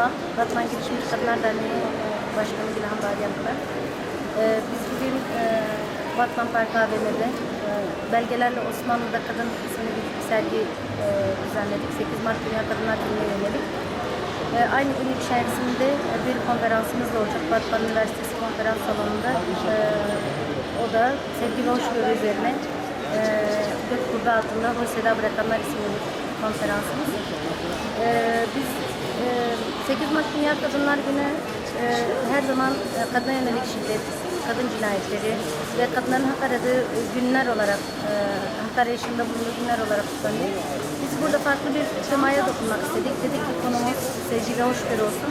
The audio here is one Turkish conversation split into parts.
Merhaba, Batman Girişimci Kadınlar Derneği Başkanı Gülhan Badyan ben. Ee, biz bugün e, Batman Park AVM'de e, belgelerle Osmanlı'da Kadın isimli bir sergi e, düzenledik. 8 Mart Dünya Kadınlar Günü'ne yönelik. E, aynı gün içerisinde bir konferansımız da olacak Batman Üniversitesi konferans salonunda. E, o da sevgi ve hoşgörü üzerine e, gök kurdu altında Hoş Seda Bırakanlar isimli bir konferansımız. E, biz 8 Mart Dünya Kadınlar Günü e, her zaman e, kadına yönelik şiddet, kadın cinayetleri ve kadınların hak aradığı günler olarak, e, hak arayışında bulunduğu günler olarak kutlanıyor. Biz burada farklı bir temaya dokunmak istedik. Dedik ki konumuz sevgi ve hoşgörü olsun.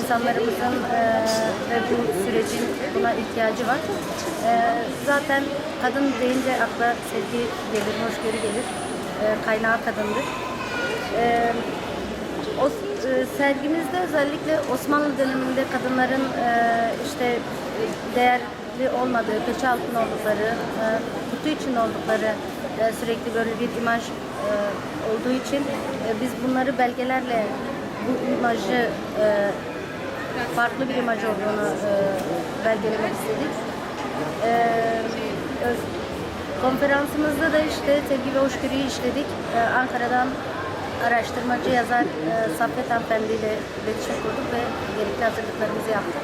İnsanlarımızın e, ve bu sürecin buna ihtiyacı var. E, zaten kadın deyince akla sevgi gelir, hoşgörü gelir. E, kaynağı kadındır. E, o sergimizde özellikle Osmanlı döneminde kadınların e, işte değerli olmadığı, peçe altında oldukları, e, kutu için oldukları e, sürekli böyle bir imaj olduğu için biz bunları belgelerle bu imajı farklı bir imaj olduğunu belgelemek istedik. Konferansımızda da işte sevgi ve hoşgörüyü işledik. Ankara'dan araştırmacı yazar e, Saffet Hanımefendi ile iletişim kurduk ve gerekli hazırlıklarımızı yaptık.